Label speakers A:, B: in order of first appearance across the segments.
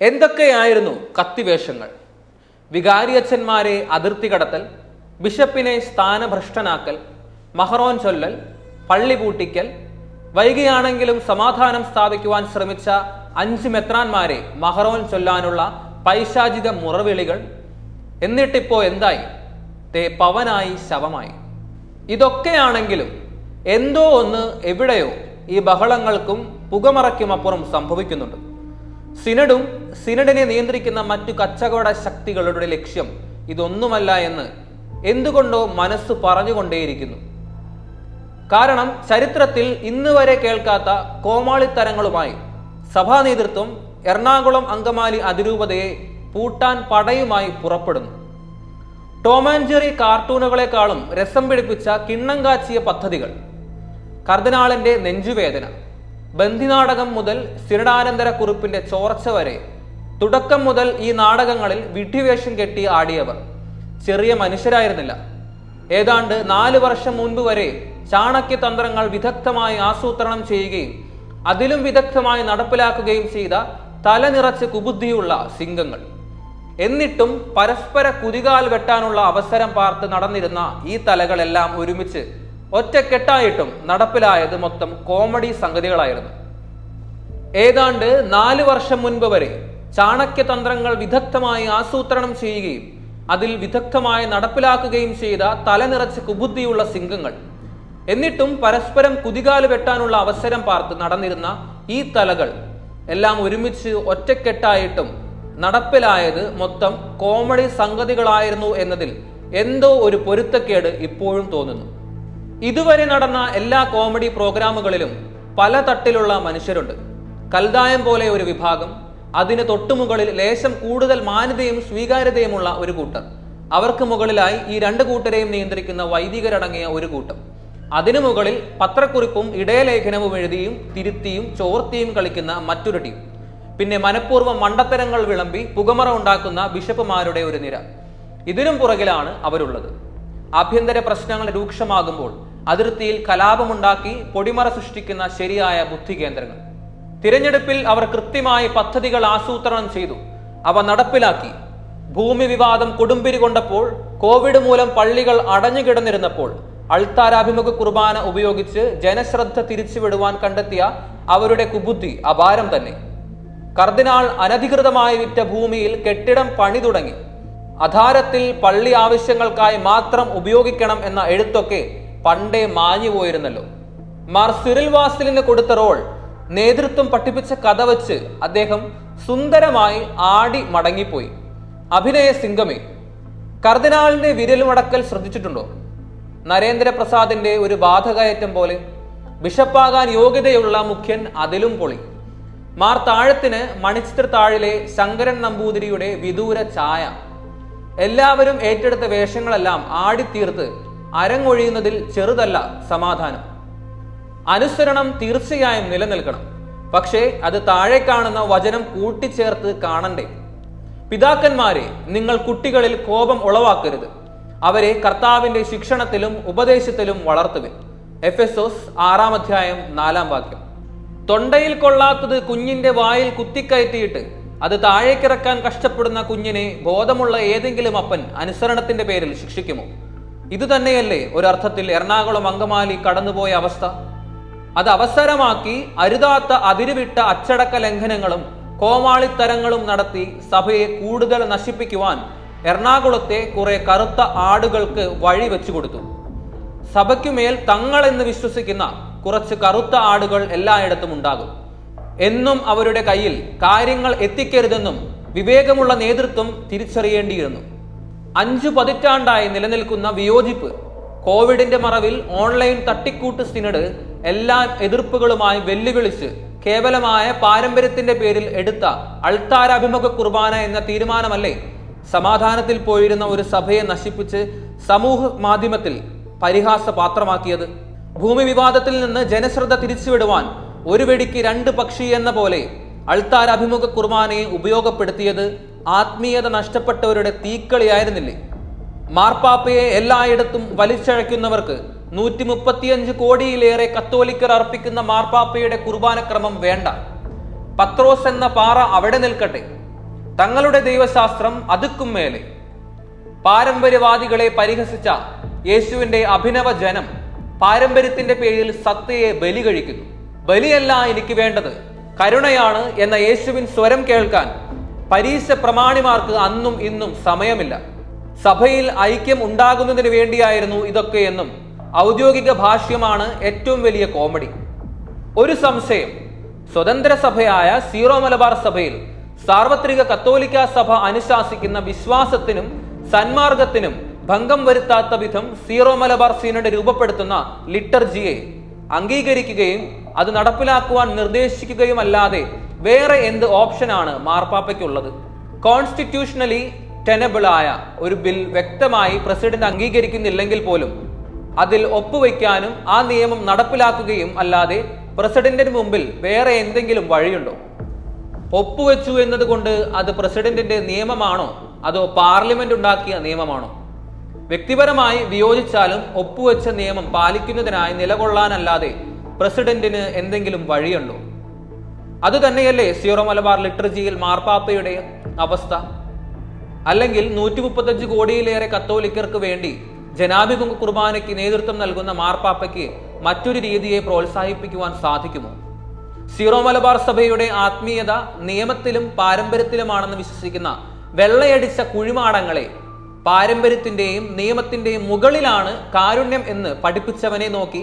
A: എന്തൊക്കെയായിരുന്നു കത്തിവേഷങ്ങൾ? വികാരിയച്ഛന്മാരെ അതിർത്തി കടത്തൽ ബിഷപ്പിനെ സ്ഥാനഭ്രഷ്ടനാക്കൽ മഹറോൻ ചൊല്ലൽ പള്ളി പൂട്ടിക്കൽ വൈകിയാണെങ്കിലും സമാധാനം സ്ഥാപിക്കുവാൻ ശ്രമിച്ച അഞ്ച് മെത്രാന്മാരെ മഹറോൻ ചൊല്ലാനുള്ള പൈശാചിക മുറവിളികൾ എന്നിട്ടിപ്പോ എന്തായി? തേ പവനായി ശവമായി. ഇതൊക്കെയാണെങ്കിലും എന്തോ ഒന്ന് എവിടെയോ ഈ ബഹളങ്ങൾക്കും പുകമറയ്ക്കുമപ്പുറം സംഭവിക്കുന്നുണ്ട്. സിനഡും സിനഡിനെ നിയന്ത്രിക്കുന്ന മറ്റു കച്ചവട ശക്തികളുടെ ലക്ഷ്യം ഇതൊന്നുമല്ല എന്ന് എന്തുകൊണ്ടോ മനസ്സ് പറഞ്ഞുകൊണ്ടേയിരിക്കുന്നു. കാരണം ചരിത്രത്തിൽ ഇന്ന് വരെ കേൾക്കാത്ത കോമാളിത്തരങ്ങളുമായി സഭാ നേതൃത്വം എറണാകുളം അങ്കമാലി അതിരൂപതയെ പൂട്ടാൻ പടയുമായി പുറപ്പെടുന്നു. ടോം ആൻഡ് ജെറി കാർട്ടൂണുകളെക്കാളും രസം പിടിപ്പിച്ച കിണ്ണം കാച്ചിയ പദ്ധതികൾ. കർദിനാളിന്റെ നെഞ്ചുവേദന. ബന്ധിനാടകം മുതൽ സിരടാനന്തര കുറിപ്പിന്റെ ചോർച്ച വരെ തുടക്കം മുതൽ ഈ നാടകങ്ങളിൽ വിഡ്ഢിവേഷം കെട്ടി ആടിയവർ. ചെറിയ മനുഷ്യരായിരുന്നില്ല. ഏതാണ്ട് നാല് വർഷം മുൻപ് വരെ ചാണക്യ തന്ത്രങ്ങൾ വിദഗ്ധമായി ആസൂത്രണം ചെയ്യുകയും അതിലും വിദഗ്ധമായി നടപ്പിലാക്കുകയും ചെയ്ത തലനിറച്ച് കുബുദ്ധിയുള്ള സിംഗങ്ങൾ. എന്നിട്ടും പരസ്പര കുതികാൽ വെട്ടാനുള്ള അവസരം പാർത്ത് നടന്നിരുന്ന ഈ തലകളെല്ലാം ഒരുമിച്ച് ഒറ്റക്കെട്ടായിട്ടും നടപ്പിലായത് മൊത്തം കോമഡി സംഗതികളായിരുന്നു. ഏതാണ്ട് നാല് വർഷം മുൻപ് വരെ ചാണക്യതന്ത്രങ്ങൾ വിദഗ്ധമായി ആസൂത്രണം ചെയ്യുകയും അതിൽ വിദഗ്ധമായി നടപ്പിലാക്കുകയും ചെയ്ത തലനിറച്ച് കുബുദ്ധിയുള്ള സിംഗങ്ങൾ. എന്നിട്ടും പരസ്പരം കുതികാൽ വെട്ടാനുള്ള അവസരം പാർത്ത് നടന്നിരുന്ന ഈ തലകൾ എല്ലാം ഒരുമിച്ച് ഒറ്റക്കെട്ടായിട്ടും നടപ്പിലായത് മൊത്തം കോമഡി സംഗതികളായിരുന്നു എന്നതിൽ എന്തോ ഒരു പൊരുത്തക്കേട് ഇപ്പോഴും തോന്നുന്നു. ഇതുവരെ നടന്ന എല്ലാ കോമഡി പ്രോഗ്രാമുകളിലും പല തട്ടിലുള്ള മനുഷ്യരുണ്ട്. കൽദായം പോലെ ഒരു വിഭാഗം അതിന് തൊട്ടുമുകളിൽ ലേശം കൂടുതൽ മാന്യതയും സ്വീകാര്യതയുമുള്ള ഒരു കൂട്ടർ അവർക്ക് മുകളിലായി ഈ രണ്ട് കൂട്ടരെയും നിയന്ത്രിക്കുന്ന വൈദികരടങ്ങിയ ഒരു കൂട്ടം. അതിനു മുകളിൽ പത്രക്കുറിപ്പും ഇടയലേഖനവും എഴുതിയും തിരുത്തിയും ചോർത്തിയും കളിക്കുന്ന മറ്റൊരു ടീം. പിന്നെ മനഃപൂർവം മണ്ടത്തരങ്ങൾ വിളമ്പി പുകമറ ഉണ്ടാക്കുന്ന ബിഷപ്പുമാരുടെ ഒരു നിര. ഇതിനും പുറകിലാണ് അവരുള്ളത്. ആഭ്യന്തര പ്രശ്നങ്ങൾ രൂക്ഷമാകുമ്പോൾ അതിർത്തിയിൽ കലാപമുണ്ടാക്കി പൊടിമറ സൃഷ്ടിക്കുന്ന ശരിയായ ബുദ്ധി കേന്ദ്രങ്ങൾ. തിരഞ്ഞെടുപ്പിൽ അവർ കൃത്യമായി പദ്ധതികൾ ആസൂത്രണം ചെയ്തു. അവ നടപ്പിലാക്കി. ഭൂമി വിവാദം കൊടുമ്പിരി കൊണ്ടപ്പോൾ കോവിഡ് മൂലം പള്ളികൾ അടഞ്ഞു കിടന്നിരുന്നപ്പോൾ അൾത്താരാഭിമുഖ കുർബാന ഉപയോഗിച്ച് ജനശ്രദ്ധ തിരിച്ചുവിടുവാൻ കണ്ടെത്തിയ അവരുടെ കുബുദ്ധി അപാരം തന്നെ. കർദിനാൾ അനധികൃതമായി വിറ്റ ഭൂമിയിൽ കെട്ടിടം പണി തുടങ്ങി. അധാരത്തിൽ പള്ളി ആവശ്യങ്ങൾക്കായി മാത്രം ഉപയോഗിക്കണം എന്ന എഴുത്തൊക്കെ പണ്ടേ മാഞ്ഞു പോയിരുന്നല്ലോ. മാർ സിറിൽ വാസിലിന് കൊടുത്ത റോൾ നേതൃത്വം പഠിപ്പിച്ച കഥ വച്ച് അദ്ദേഹം സുന്ദരമായി ആടി മടങ്ങിപ്പോയി. അഭിനയ സിംഗമേ കർദിനാളിന്റെ വിരലുമടക്കൽ ശ്രദ്ധിച്ചിട്ടുണ്ടോ? നരേന്ദ്രപ്രസാദിന്റെ ഒരു ബാധകയറ്റം പോലെ ബിഷപ്പാകാൻ യോഗ്യതയുള്ള മുഖ്യൻ അതിലും പൊളി. മാർ താഴത്തിന് മണിച്ചിത്ര താഴിലെ ശങ്കരൻ നമ്പൂതിരിയുടെ വിദൂര ഛായ. എല്ലാവരും ഏറ്റെടുത്ത വേഷങ്ങളെല്ലാം ആടിത്തീർത്ത് അരങ്ങൊഴിയുന്നതിൽ ചെറുതല്ല സമാധാനം. അനുസരണം തീർച്ചയായും നിലനിൽക്കണം. പക്ഷേ അത് താഴെ കാണുന്ന വചനം കൂട്ടിച്ചേർത്ത് കാണണ്ടേ? പിതാക്കന്മാരെ നിങ്ങൾ കുട്ടികളിൽ കോപം ഉളവാക്കരുത്. അവരെ കർത്താവിന്റെ ശിക്ഷണത്തിലും ഉപദേശത്തിലും വളർത്തുവിൻ. എഫ് എസ് ഓസ് ആറാം അധ്യായം നാലാം വാക്യം. തൊണ്ടയിൽ കൊള്ളാത്തത് കുഞ്ഞിന്റെ വായിൽ കുത്തിക്കയറ്റിയിട്ട് അത് താഴേക്കിറക്കാൻ കഷ്ടപ്പെടുന്ന കുഞ്ഞിനെ ബോധമുള്ള ഏതെങ്കിലും അപ്പൻ അനുസരണത്തിന്റെ പേരിൽ ശിക്ഷിക്കുമോ? ഇത് തന്നെയല്ലേ ഒരർത്ഥത്തിൽ എറണാകുളം അങ്കമാലി കടന്നുപോയ അവസ്ഥ? അത് അവസരമാക്കി അരുതാത്ത അതിരുവിട്ട അച്ചടക്ക ലംഘനങ്ങളും കോമാളിത്തരങ്ങളും നടത്തി സഭയെ കൂടുതൽ നശിപ്പിക്കുവാൻ എറണാകുളത്തെ കുറെ കറുത്ത ആടുകൾക്ക് വഴി വെച്ചു കൊടുത്തു. സഭയ്ക്കുമേൽ തങ്ങളെന്ന് വിശ്വസിക്കുന്ന കുറച്ച് കറുത്ത ആടുകൾ എല്ലായിടത്തും ഉണ്ടാകും. എന്നും അവരുടെ കയ്യിൽ കാര്യങ്ങൾ എത്തിക്കരുതെന്നും വിവേകമുള്ള നേതൃത്വം തിരിച്ചറിയേണ്ടിയിരുന്നു. അഞ്ചു പതിറ്റാണ്ടായി നിലനിൽക്കുന്ന വിയോജിപ്പ് കോവിഡിന്റെ മറവിൽ ഓൺലൈൻ തട്ടിക്കൂട്ട് സിനഡ് എല്ലാ എതിർപ്പുകളുമായി വെല്ലുവിളിച്ച് കേവലമായ പാരമ്പര്യത്തിന്റെ പേരിൽ എടുത്ത അൾത്താരാഭിമുഖ കുർബാന എന്ന തീരുമാനമല്ലേ സമാധാനത്തിൽ പോയിരുന്ന ഒരു സഭയെ നശിപ്പിച്ച് സമൂഹ മാധ്യമത്തിൽ പരിഹാസ പാത്രമാക്കിയത്? ഭൂമി വിവാദത്തിൽ നിന്ന് ജനശ്രദ്ധ തിരിച്ചുവിടുവാൻ ഒരു വെടിക്ക് രണ്ട് പക്ഷി എന്ന പോലെ അൾത്താരാഭിമുഖ കുർബാനയെ ഉപയോഗപ്പെടുത്തിയത് ആത്മീയത നഷ്ടപ്പെട്ടവരുടെ തീക്കളിയായിരുന്നില്ലേ? മാർപ്പാപ്പയെ എല്ലായിടത്തും വലിച്ചഴയ്ക്കുന്നവർക്ക് നൂറ്റി മുപ്പത്തിയഞ്ച് കോടിയിലേറെ കത്തോലിക്കർ അർപ്പിക്കുന്ന മാർപ്പാപ്പയുടെ കുർബാനക്രമം വേണ്ട. പത്രോസ് എന്ന പാറ അവിടെ നിൽക്കട്ടെ. തങ്ങളുടെ ദൈവശാസ്ത്രം അതുക്കും മേലെ. പാരമ്പര്യവാദികളെ പരിഹസിച്ച യേശുവിന്റെ അഭിനവ ജനം പാരമ്പര്യത്തിന്റെ പേരിൽ സത്തയെ ബലി കഴിക്കുന്നു ബലിയല്ല എനിക്ക് വേണ്ടത്. കരുണയാണ് എന്ന യേശുവിൻ സ്വരം കേൾക്കാൻ പരീക്ഷ പ്രമാണിമാർക്ക് അന്നും ഇന്നും സമയമില്ല. സഭയിൽ ഐക്യം ഉണ്ടാകുന്നതിന് വേണ്ടിയായിരുന്നു ഇതൊക്കെയെന്നും ഔദ്യോഗിക ഭാഷ്യമാണ് ഏറ്റവും വലിയ കോമഡി. ഒരു സംശയം സ്വതന്ത്ര സഭയായ സീറോ മലബാർ സഭയിൽ സാർവത്രിക കത്തോലിക്ക സഭ അനുശാസിക്കുന്ന വിശ്വാസത്തിനും സന്മാർഗത്തിനും ഭംഗം വരുത്താത്ത വിധം സീറോ മലബാർ സീനഡ് രൂപപ്പെടുത്തുന്ന ലിറ്റർജിയെ അംഗീകരിക്കുകയും അത് നടപ്പിലാക്കുവാൻ നിർദ്ദേശിക്കുകയുമല്ലാതെ വേറെ എന്ത് ഓപ്ഷനാണ് മാർപ്പാപ്പയ്ക്കുള്ളത്? കോൺസ്റ്റിറ്റ്യൂഷണലി ടെനബിൾ ആയ ഒരു ബിൽ വ്യക്തമായി പ്രസിഡന്റ് അംഗീകരിക്കുന്നില്ലെങ്കിൽ പോലും അതിൽ ഒപ്പുവെക്കാനും ആ നിയമം നടപ്പിലാക്കുകയും അല്ലാതെ പ്രസിഡന്റിന് മുമ്പിൽ വേറെ എന്തെങ്കിലും വഴിയുണ്ടോ? ഒപ്പുവെച്ചു എന്നതുകൊണ്ട് അത് പ്രസിഡന്റിന്റെ നിയമമാണോ? അതോ പാർലമെന്റ് ഉണ്ടാക്കിയ നിയമമാണോ? വ്യക്തിപരമായി വിയോജിച്ചാലും ഒപ്പുവെച്ച നിയമം പാലിക്കുന്നതിനായി നിലകൊള്ളാനല്ലാതെ പ്രസിഡന്റിന് എന്തെങ്കിലും വഴിയുണ്ടോ? അതുതന്നെയല്ലേ സീറോ മലബാർ ലിറ്റർജിയിൽ മാർപ്പാപ്പയുടെ അവസ്ഥ? അല്ലെങ്കിൽ നൂറ്റി മുപ്പത്തഞ്ച് കോടിയിലേറെ കത്തോലിക്കർക്ക് വേണ്ടി ജനാഭിമുഖ കുർബാനയ്ക്ക് നേതൃത്വം നൽകുന്ന മാർപ്പാപ്പയ്ക്ക് മറ്റൊരു രീതിയെ പ്രോത്സാഹിപ്പിക്കുവാൻ സാധിക്കുമോ? സീറോ മലബാർ സഭയുടെ ആത്മീയത നിയമത്തിലും പാരമ്പര്യത്തിലുമാണെന്ന് വിശ്വസിക്കുന്ന വെള്ളയടിച്ച കുഴിമാടങ്ങളെ പാരമ്പര്യത്തിന്റെയും നിയമത്തിന്റെയും മുകളിലാണ് കാരുണ്യം എന്ന് പഠിപ്പിച്ചവനെ നോക്കി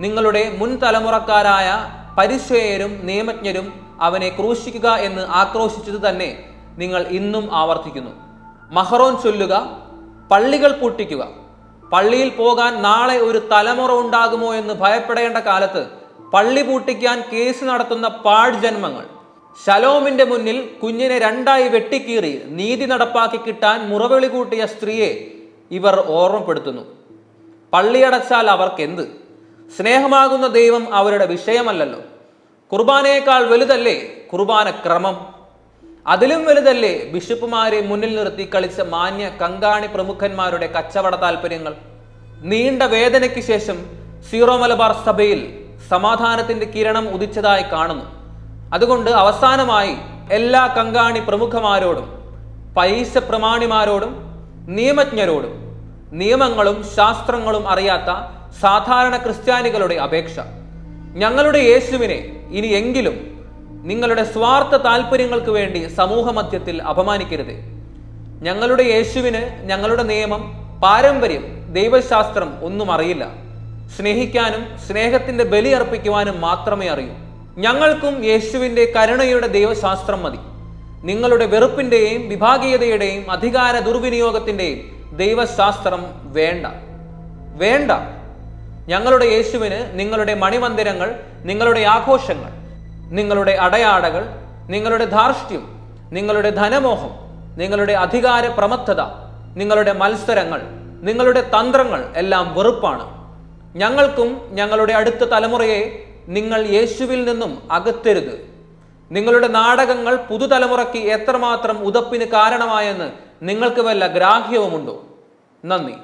A: നിങ്ങളുടെ മുൻ തലമുറക്കാരായ പരിശ്വയരും നിയമജ്ഞരും അവനെ ക്രൂശിക്കുക എന്ന് ആക്രോശിച്ചത് തന്നെ നിങ്ങൾ ഇന്നും ആവർത്തിക്കുന്നു. മഹറോൻ ചൊല്ലുക പള്ളികൾ പൂട്ടിക്കുക. പള്ളിയിൽ പോകാൻ നാളെ ഒരു തലമുറ ഉണ്ടാകുമോ എന്ന് ഭയപ്പെടേണ്ട കാലത്ത് പള്ളി പൂട്ടിക്കാൻ കേസ് നടത്തുന്ന പാഴ് ജന്മങ്ങൾ ശലോമിന്റെ മുന്നിൽ കുഞ്ഞിനെ രണ്ടായി വെട്ടിക്കീറി നീതി നടപ്പാക്കി കിട്ടാൻ മുറവിളി കൂട്ടിയ സ്ത്രീയെ ഇവർ ഓർമ്മപ്പെടുത്തുന്നു. പള്ളിയടച്ചാൽ അവർക്കെന്ത്? സ്നേഹമാകുന്ന ദൈവം അവരുടെ വിഷയമല്ലല്ലോ. കുർബാനയേക്കാൾ വലുതല്ലേ കുർബാന ക്രമം? അതിലും വലുതല്ലേ ബിഷപ്പുമാരെ മുന്നിൽ നിർത്തി കളിച്ച മാന്യ കങ്കാണി പ്രമുഖന്മാരുടെ കച്ചവട താല്പര്യങ്ങൾ നീണ്ട വേദനയ്ക്ക് ശേഷം സീറോ മലബാർ സഭയിൽ സമാധാനത്തിന്റെ കിരണം ഉദിച്ചതായി കാണുന്നു. അതുകൊണ്ട് അവസാനമായി എല്ലാ കങ്കാണി പ്രമുഖമാരോടും പൈസ പ്രമാണിമാരോടും നിയമജ്ഞരോടും നിയമങ്ങളും ശാസ്ത്രങ്ങളും അറിയാത്ത സാധാരണ ക്രിസ്ത്യാനികളുടെ അപേക്ഷ. ഞങ്ങളുടെ യേശുവിനെ ഇനി എങ്കിലും നിങ്ങളുടെ സ്വാർത്ഥ താല്പര്യങ്ങൾക്ക് വേണ്ടി സമൂഹമധ്യത്തിൽ അപമാനിക്കരുത്. ഞങ്ങളുടെ യേശുവിന് ഞങ്ങളുടെ നിയമം പാരമ്പര്യം ദൈവശാസ്ത്രം ഒന്നും അറിയില്ല. സ്നേഹിക്കാനും സ്നേഹത്തിന്റെ ബലി അർപ്പിക്കുവാനും മാത്രമേ അറിയൂ. ഞങ്ങൾക്കും യേശുവിന്റെ കരുണയുടെ ദൈവശാസ്ത്രം മതി. നിങ്ങളുടെ വെറുപ്പിന്റെയും വിഭാഗീയതയുടെയും അധികാര ദുർവിനിയോഗത്തിന്റെയും ദൈവശാസ്ത്രം വേണ്ട. വേണ്ട. ഞങ്ങളുടെ യേശുവിന് നിങ്ങളുടെ മണിമന്ദിരങ്ങൾ നിങ്ങളുടെ ആഘോഷങ്ങൾ നിങ്ങളുടെ അടയാടകൾ നിങ്ങളുടെ ധാർഷ്ട്യം നിങ്ങളുടെ ധനമോഹം നിങ്ങളുടെ അധികാര പ്രമത്തത നിങ്ങളുടെ മത്സരങ്ങൾ നിങ്ങളുടെ തന്ത്രങ്ങൾ എല്ലാം വെറുപ്പാണ്. ഞങ്ങൾക്കും ഞങ്ങളുടെ അടുത്ത തലമുറയെ നിങ്ങൾ യേശുവിൽ നിന്നും അകത്തരുത് നിങ്ങളുടെ നാടകങ്ങൾ പുതുതലമുറയ്ക്ക് എത്രമാത്രം ഉതപ്പിന് കാരണമായെന്ന് നിങ്ങൾക്ക് വല്ല ഗ്രാഹ്യവുമുണ്ടോ? നന്ദി.